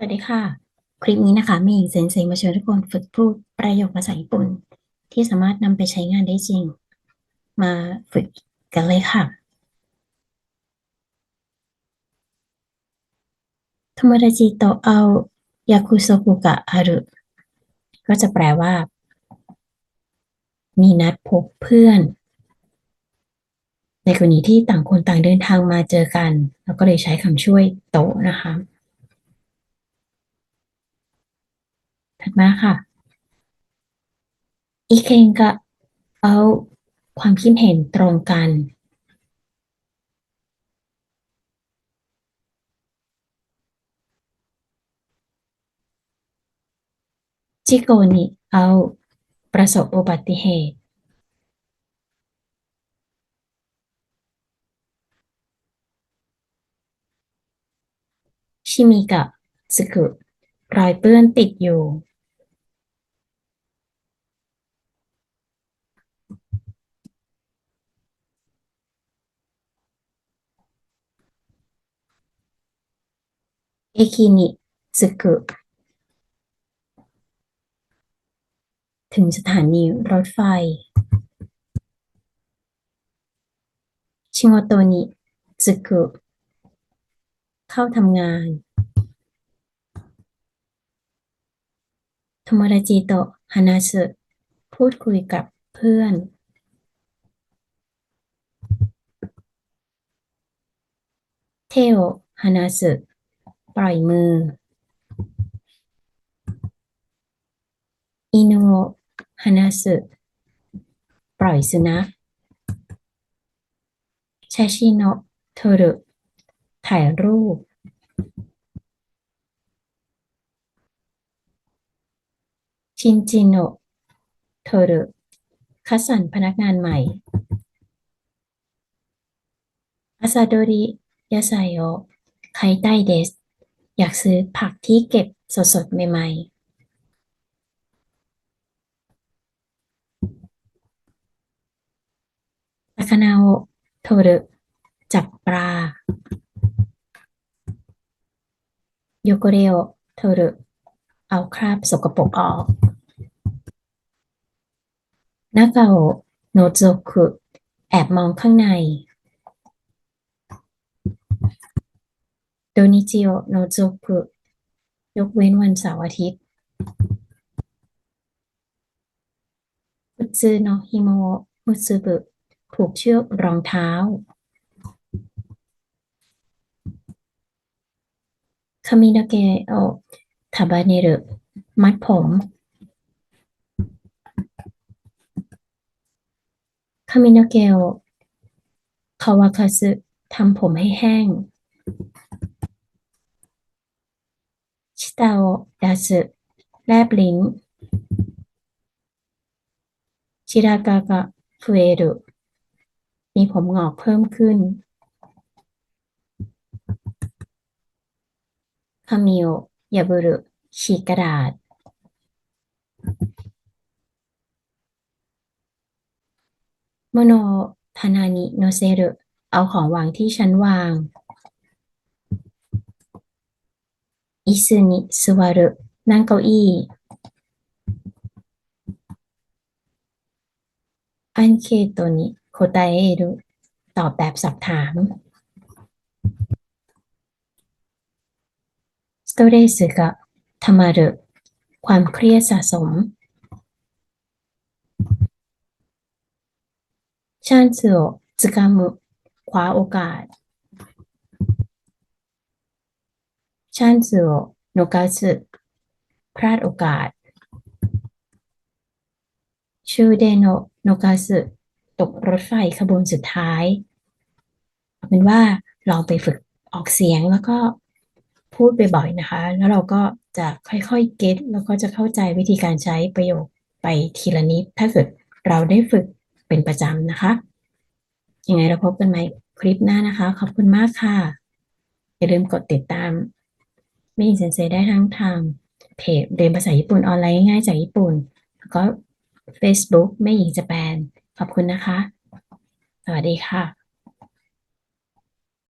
สวัสดีค่ะ คลิปนี้นะคะ มีเซนเซมาชวนทุกคนฝึกพูดประโยคภาษาญี่ปุ่น ที่สามารถนำไปใช้งานได้จริง มาฝึกกันเลยค่ะทมดาจิโตเอายาคุโซกุกะอารุก็จะแปลว่า มีนัดพบเพื่อน ในกรณีที่ต่างคนต่างเดินทางมาเจอกันแล้วก็เลยใช้คำช่วยโตนะคะ ถัดมาค่ะ อีเคนก็เอาความคิดเห็นตรงกัน จิโกนิเอาประสบอุบัติเหตุชิมิกะสึกุรอยเปื้อนติดอยู่ เอคินิสึกุถึงสถานีรถไฟ ชิโงโตนิสึกุเข้าทำงานโทโมดาจิโตฮานาสึพูดคุยกับเพื่อนเทโอฮานาสึ ปล่อยมือ อินุโอฮานาสึปล่อยสุนัขชาชิโนะโทรุถ่ายรูปชินจิโนะโทรุคัดสรรพนักงานใหม่อาซาโดริยาไซโอไคไตเดส อยากซื้อผักที่เก็บสดๆ ใหม่ๆตาคานาโอะโทรจับปลาโยโกเรโอโทรเอาคราบสกปรกออกนากาโอโนโซคุแอบมองข้างใน โดนิจิโอะโนโซคุยกเว้นวันเสาร์อาทิตย์ฟุตซึโนะฮิโมมุตสึบุผูกเชือกรองเท้าคามินาเกะโอะทาบาเนรุมัดผมคามินาเกะโอคาวาคาสึทำผมให้แห้ง ชิตาดาสึแลบลิ้นชิรากากะฟุเอรุมีผมงอกเพิ่มขึ้นคามิโอยาบุรุฉีกกระดาษโมโนทานานิโนเซรุเอาของวางที่ชั้นวาง อิซึนิซุวารุนั่งเก้าอี้ อันเคโตนิโคตาเอรุตอบแบบสอบถาม สโตเรสึกะทามารุความเครียดสะสมชานสึโอะซึกามุคว้าโอกาส ชานสึโอะโนกาสึพลาดโอกาสชูเดโนโนกาสึตกรถไฟขบวนสุดท้ายเป็นว่าลองไปฝึกออกเสียงแล้วก็พูดบ่อยๆนะคะ แล้วเราก็จะค่อยๆเก็ตแล้วก็จะเข้าใจวิธีการใช้ประโยคไปทีละนิด ถ้าเกิดเราได้ฝึกเป็นประจำนะคะ ยังไงเราพบกันใหม่คลิปหน้านะคะ ขอบคุณมากค่ะ อย่าลืมกดติดตาม ม่ยินเซนเซได้ทั้งทางเพจเรียนภาษาญี่ปุ่นออนไลน์ง่ายๆจากญี่ปุ่น แล้วก็ Facebook แม่หญิงจะแปนขอบคุณนะคะ สวัสดีค่ะ